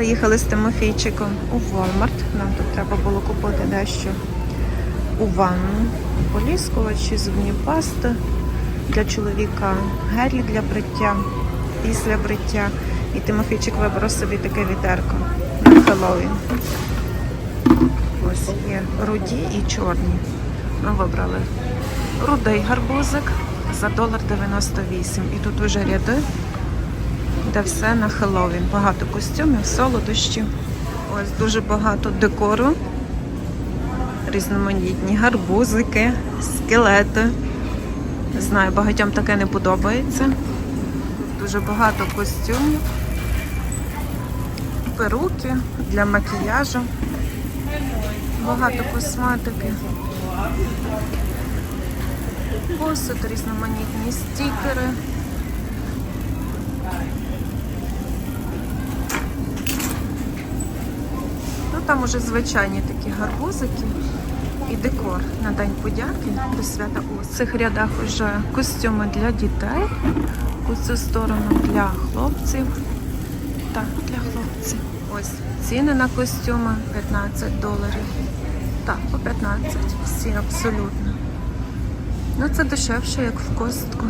Заїхали з Тимофійчиком у Walmart. Нам тут треба було купити дещо у ванну. Поліскувачі, зубні пасти для чоловіка, гелі для бриття, після бриття. І Тимофійчик вибрав собі таке відерко на Хеллоуін. Ось є руді і чорні. Ми вибрали рудий гарбузик за долар 98. І тут уже ряди де все на Хеллоуін. Багато костюмів, солодощів. Ось дуже багато декору. Різноманітні гарбузики, скелети. Не знаю, багатьом таке не подобається. Дуже багато костюмів, перуки для макіяжу. Багато косметики. Посуд, різноманітні стікери. Там уже звичайні такі гарбузики і декор на День подяки до свята. У цих рядах вже костюми для дітей. У цю сторону для хлопців. Так, для хлопців. Ось ціни на костюми 15 доларів. Так, по 15. Всі абсолютно. Ну це дешевше, як в костку.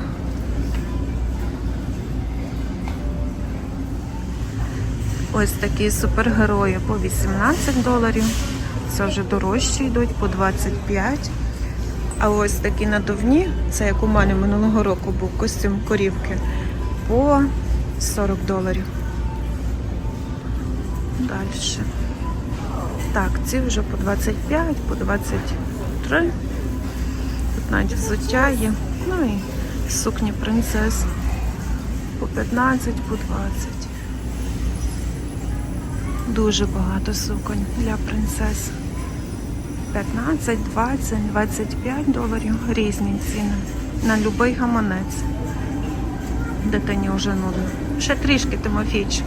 Ось такі супергерої по 18 доларів. Це вже дорожчі йдуть по 25. А ось такі надувні, це як у мене минулого року був костюм корівки, по 40 доларів. Далі. Так, ці вже по 25, по 23. Тут навіть взуття є. Ну і сукні принцес по 15, по 20. Дуже багато суконь для принцес. 15, 20, 25 доларів різні ціни. На будь-який гаманець. Дитині вже нудно. Ще трішки Тимофійчик.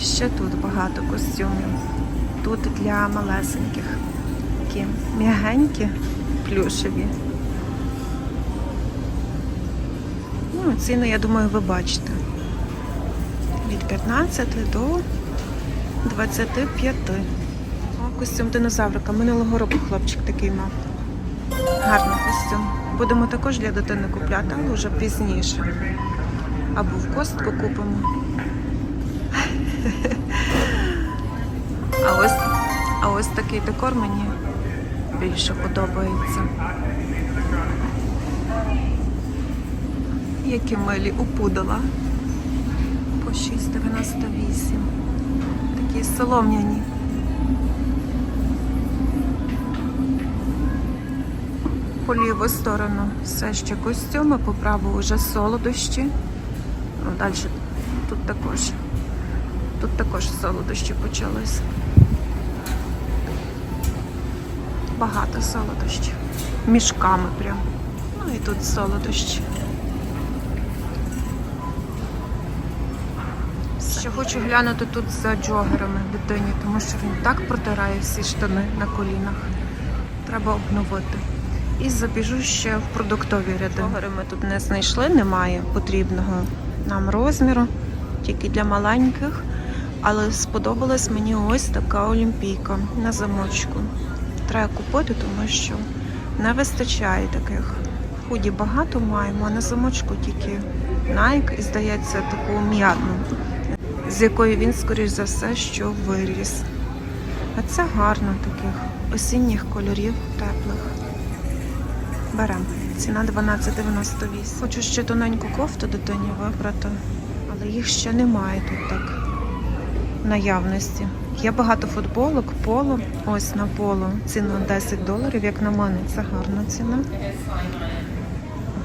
Ще тут багато костюмів. Тут для малесеньких. Такі м'ягенькі, плюшеві. Ну, ціни, я думаю, ви бачите. Від 15 до 25. О, костюм динозаврика. Минулого року хлопчик такий мав. Гарний костюм. Будемо також для дитини купляти, але вже пізніше. Або в костку купимо. А ось, а ось такий декор мені більше подобається. Які милі у пудала. По 6,98 такі солом'яні. По ліву сторону все ще костюми, по праву вже солодощі. Ну, далі тут також. Тут також солодощі почались. Багато солодощів. Мішками прям. Ну і тут солодощі. Ще хочу глянути тут за джогерами дитині, тому що він так протирає всі штани на колінах. Треба обновити. І забіжу ще в продуктові ряди. Джогери ми тут не знайшли, немає потрібного нам розміру, тільки для маленьких. Але сподобалась мені ось така олімпійка на замочку. Треба купити, тому що не вистачає таких. Худі багато маємо, а на замочку тільки Nike і здається таку м'ятну з якої він, скоріш за все, що виріс. А це гарно таких осінніх кольорів теплих. Беремо. Ціна 12,98. Хочу ще тоненьку кофту дитині вибрати, але їх ще немає тут так наявності. Є багато футболок, поло. Ось на поло. Ціна 10 доларів, як на мене, це гарна ціна.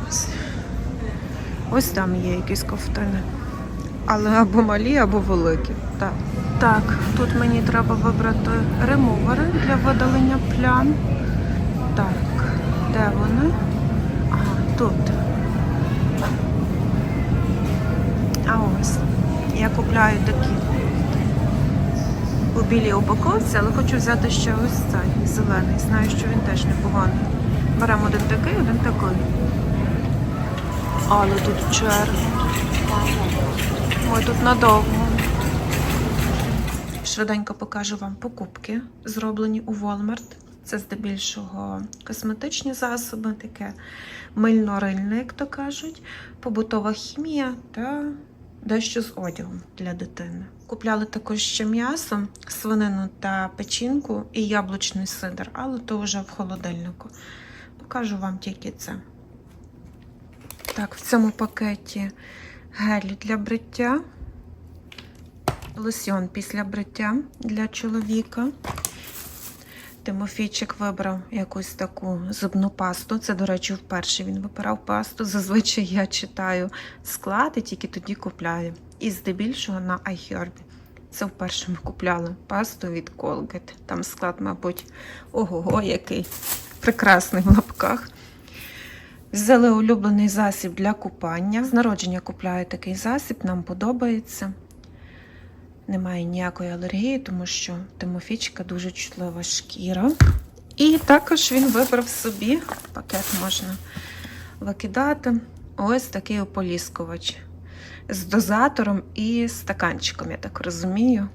Ось, Ось там є якісь ковтини. Але або малі, або великі. Так. Так, тут мені треба вибрати ремувери для видалення плям. Так, де вони? Ага, тут. А ось. Я купляю такі у білій упаковці, але хочу взяти ще ось цей зелений. Знаю, що він теж непоганий. Беремо один такий, один такий. Але тут черга. Ми тут надовго. Швиденько покажу вам покупки, зроблені у Walmart. Це здебільшого косметичні засоби, таке мильно-рильне, як то кажуть, побутова хімія та дещо з одягом для дитини. Купляли також ще м'ясо, свинину та печінку і яблучний сидр, але то вже в холодильнику. Покажу вам тільки це. Так, в цьому пакеті гель для бриття, лосьон після бриття для чоловіка. Тимофійчик вибрав якусь таку зубну пасту. Це, до речі, вперше він вибирав пасту. Зазвичай я читаю склад і тільки тоді купляю. І здебільшого на iHerb. Це вперше ми купляли пасту від Colgate. Там склад, мабуть, ого-го, який прекрасний в лапках. Взяли улюблений засіб для купання. З народження купляю такий засіб, нам подобається. Немає ніякої алергії, тому що Тимофічка дуже чутлива шкіра. І також він вибрав собі, пакет можна викидати. Ось такий ополіскувач з дозатором і стаканчиком, я так розумію.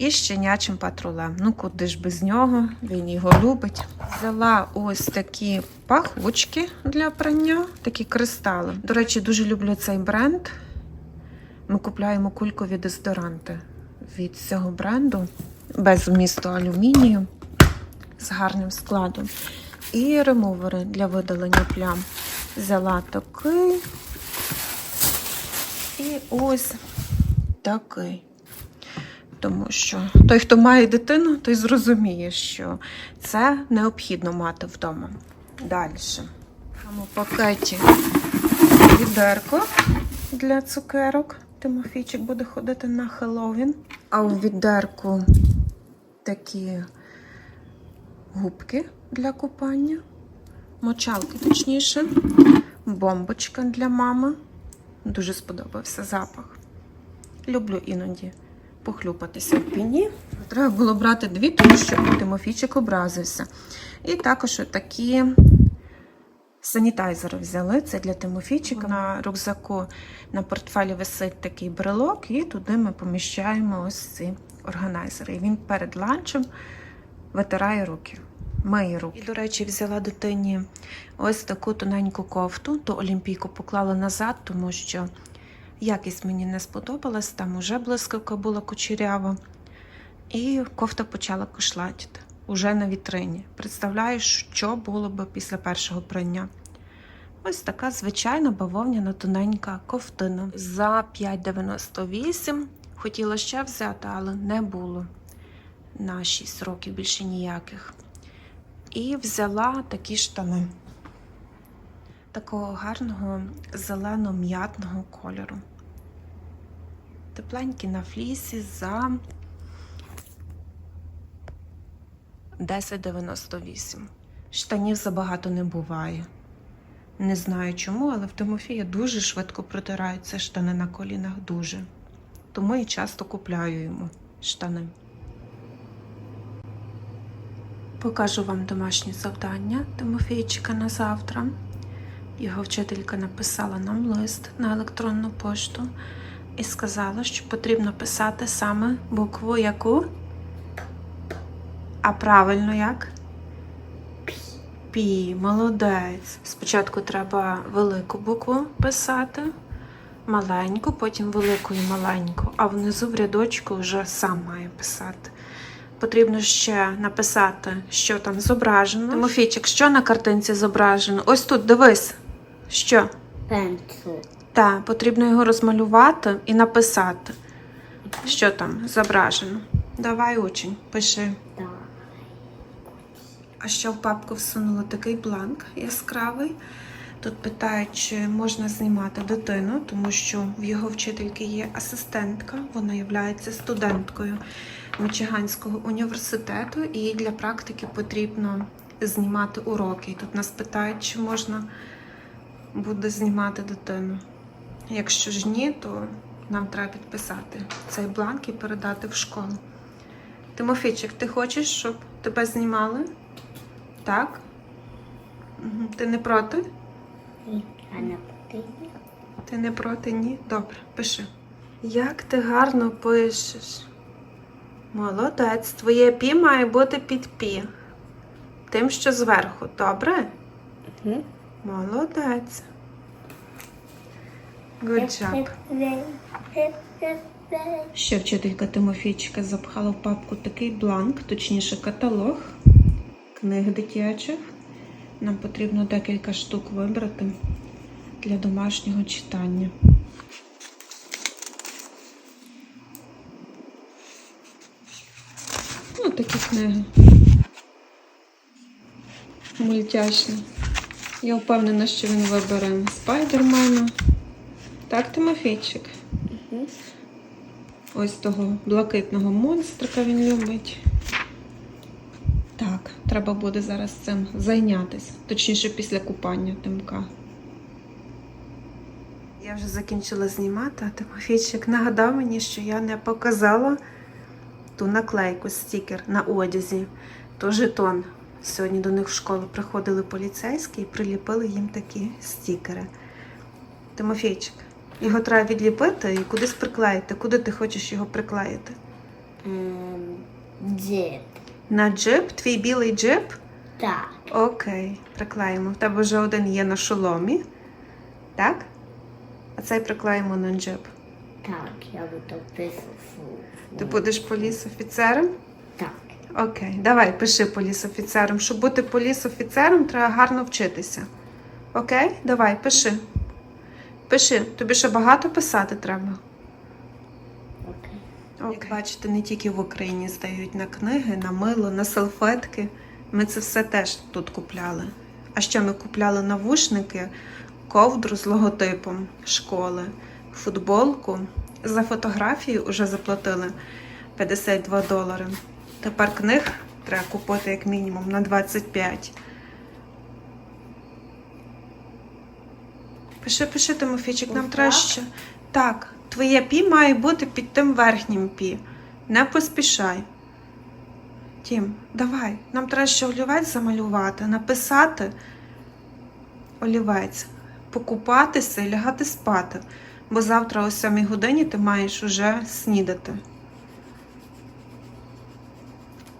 І щенячим патрулем. Ну, куди ж без нього, він його любить. Взяла ось такі пахучки для прання, такі кристали. До речі, дуже люблю цей бренд. Ми купляємо кулькові дезодоранти від цього бренду без вмісту алюмінію з гарним складом. І ремувери для видалення плям. Взяла такий. І ось такий. Тому що той, хто має дитину, той зрозуміє, що це необхідно мати вдома. Далі. Там у пакеті відерко для цукерок. Тимофійчик буде ходити на Хеллоуін. А у відерку такі губки для купання, мочалки, точніше, бомбочка для мами. Дуже сподобався запах. Люблю іноді похлюпатися в піні. Треба було брати дві, тому що Тимофійчик образився. І також такі санітайзери взяли. Це для Тимофійчика. На рюкзаку на портфелі висить такий брелок, і туди ми поміщаємо ось ці органайзери. І він перед ланчем витирає руки. Миє руки. І, до речі, взяла дитині ось таку тоненьку кофту, ту олімпійку поклала назад, тому що якість мені не сподобалась, там уже блискавка була кучерява. І кофта почала кошлатіти уже на вітрині. Представляю, що було б після першого прання. Ось така звичайна бавовняна тоненька ковтина. За 5,98 хотіла ще взяти, але не було на 6 років більше ніяких. І взяла такі штани такого гарного зелено-м'ятного кольору. Тепленькі на флісі за 10,98. Штанів забагато не буває. Не знаю чому, але в Тимофія дуже швидко протираються штани на колінах дуже. Тому і часто купляю йому штани. Покажу вам домашні завдання Тимофійчика на завтра. Його вчителька написала нам лист на електронну пошту і сказала, що потрібно писати саме букву яку? А правильно як? Пі, молодець. Спочатку треба велику букву писати, маленьку, потім велику і маленьку, а внизу в рядочку вже сам має писати. Потрібно ще написати, що там зображено. Тимофійчик, що на картинці зображено? Ось тут дивись. Що? Пенсу. Так, потрібно його розмалювати і написати, що там зображено. Давай, учень, пиши. А ще в папку всунула такий бланк яскравий. Тут питають, чи можна знімати дитину, тому що в його вчительки є асистентка, вона є студенткою Мічиганського університету, і для практики потрібно знімати уроки. Тут нас питають, чи можна буде знімати дитину. Якщо ж ні, то нам треба підписати цей бланк і передати в школу. Тимофійчик, ти хочеш, щоб тебе знімали? Так? Ти не проти? І а не потрібно. Ти не проти, ні? Добре, пиши. Як ти гарно пишеш. Молодець, твоє пі має бути під пі. Тим, що зверху, добре? Мгм. Молодець. Good job. Ще вчителька Тимофійчика запхала в папку такий бланк, точніше каталог книг дитячих. Нам потрібно декілька штук вибрати для домашнього читання. Ну, такі книги. Мультяшні. Я впевнена, що він вибере Спайдермена. Так, Тимофійчик? Мгм. Ось того блакитного монстрика він любить. Так, треба буде зараз цим зайнятися. Точніше, після купання тимка. Я вже закінчила знімати, а Тимофійчик нагадав мені, що я не показала ту наклейку, стікер на одязі, то жетон. Сьогодні до них в школу приходили поліцейські і приліпили їм такі стікери. Тимофійчик, його треба відліпити і кудись приклеїти. Куди ти хочеш його приклеїти? Ем, Дід. На джип? Твій білий джип? Так. Окей, приклеїмо. В тебе вже один є на шоломі. Так? А цей приклеїмо на джип. Так, я буду писати. Ти будеш поліс-офіцером? Так. Окей, давай, пиши поліс-офіцером. Щоб бути поліс-офіцером, треба гарно вчитися. Окей? Давай, пиши. Пиши, тобі ще багато писати треба. Окей. Як бачите, не тільки в Україні здають на книги, на мило, на салфетки. Ми це все теж тут купляли. А ще ми купляли навушники, ковдру з логотипом школи, футболку. За фотографію вже заплатили 52 долари. Тепер книг треба купити як мінімум на 25. Пиши, пиши, Тимофійчик, нам треба так? ще. Так, твоє пі має бути під тим верхнім пі. Не поспішай. Тім, давай, нам треба ще олівець замалювати, написати олівець, покупатися і лягати спати. Бо завтра о 7 годині ти маєш уже снідати.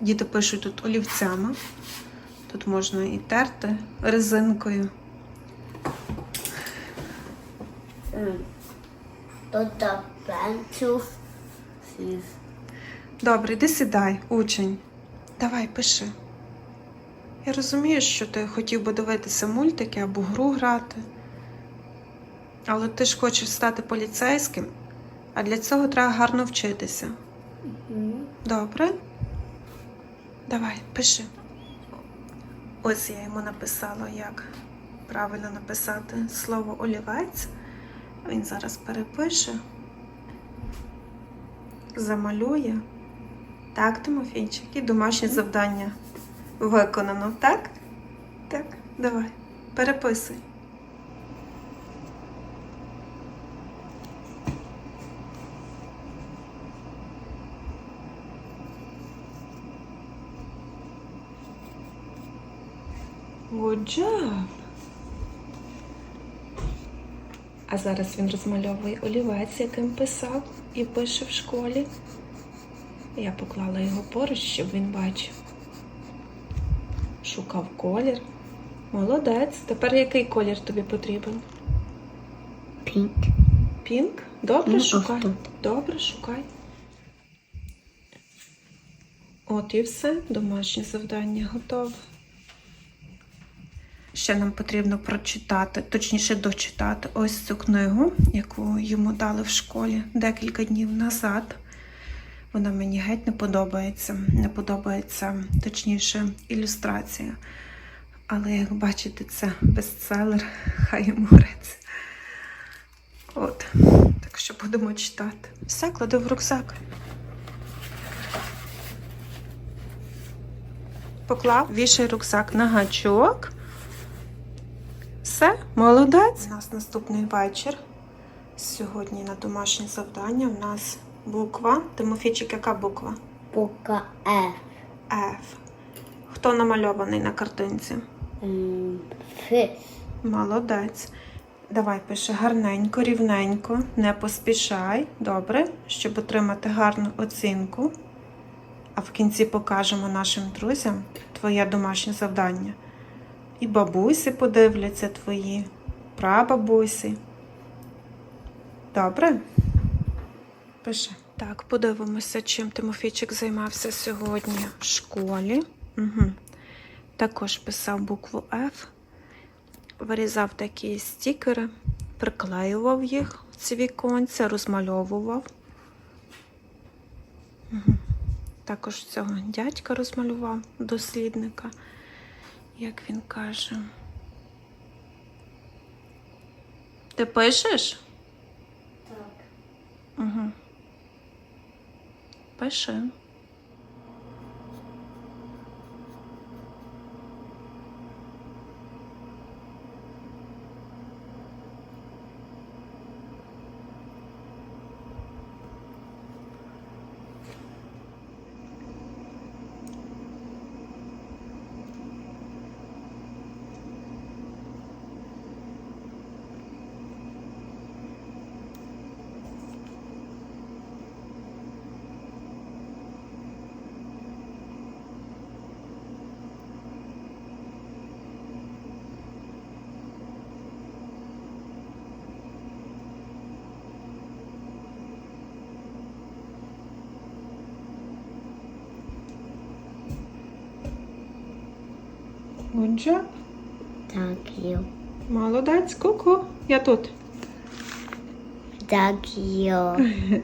Діти пишуть тут олівцями. Тут можна і терти резинкою. Ем, пенсів. Добре, йди сідай, учень. Давай, пиши. Я розумію, що ти хотів би дивитися мультики або гру грати. Але ти ж хочеш стати поліцейським, а для цього треба гарно вчитися. Мгм. Добре? Давай, пиши. Ось я йому написала, як правильно написати слово олівець. Він зараз перепише, замалює. Так, Тимофійчик, і домашнє завдання виконано, так? Так, давай, переписуй. Good job. А зараз він розмальовує олівець, яким писав і пише в школі. Я поклала його поруч, щоб він бачив. Шукав колір. Молодець. Тепер який колір тобі потрібен? Пінк. Пінк? Добре, Ну, шукай. тут. Добре, шукай. От і все. Домашнє завдання готове. Ще нам потрібно прочитати, точніше дочитати ось цю книгу, яку йому дали в школі декілька днів назад. Вона мені геть не подобається. Не подобається, точніше, ілюстрація. Але як бачите, це бестселер, хай йому греться. От, так що будемо читати. Все, клади в рюкзак. Поклав, вішай рюкзак на гачок. Все, молодець. У нас наступний вечір. Сьогодні на домашнє завдання у нас буква. Тимофійчик, яка буква? Пока F. F. Хто намальований на картинці? Фіс. Молодець. Давай пиши гарненько, рівненько, не поспішай, добре, щоб отримати гарну оцінку. А в кінці покажемо нашим друзям твоє домашнє завдання. І бабусі подивляться твої, прабабусі. Добре? Пиши. Так, подивимося, чим Тимофійчик займався сьогодні в школі. Угу. Також писав букву F, вирізав такі стікери, приклеював їх в ці віконця, розмальовував. Угу. Також цього дядька розмалював, дослідника, як він каже. Ти пишеш? Так. Угу. Пиши. Job. Thank you. Молодець, ку-ку. Я тут. Thank you.